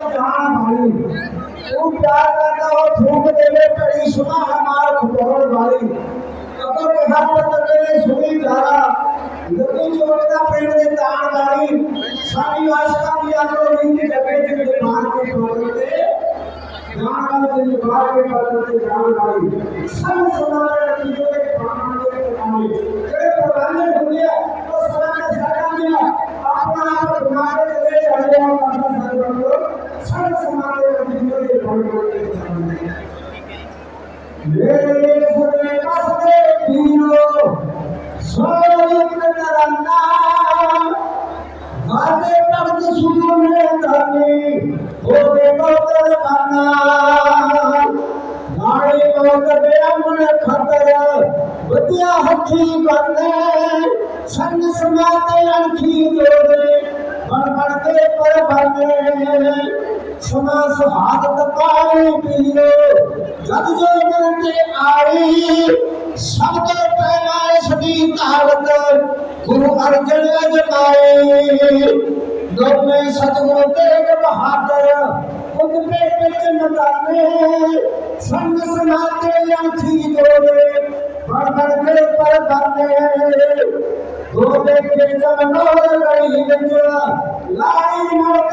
भाई तू प्यार करता हो। थूक देवे कड़ी सुना हमार खुदोड़ भाई अगर के हाथ पत्थर के सुनी जारा लेकिन जो का पेड़ दे तार गाड़ी सारी आशा की आलो रीति जगे जिन मार के छोड़ दे जान वाले दिन बाहर के से जान गाड़ी सब संग समाते अणखी जोड़े बन बन के पर बने सुना सुहाग तकाई पीरो जग जो मिलते आई। सबके पहनाए सदी कहावत गुरु अर्जन अजमाए लोग में सतगुरु तेग बहादुर, खुद पे बिच मदाने संग समाते लाठी जोड़े बढ़ बढ़ के पर बने गोबे के जमनोर गई गंजा लाई मोट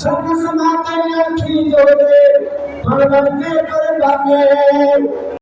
আচ্ছা। সব সমাতে নিয়ে ঠিক হবে। ভগবানকে করে ভাবে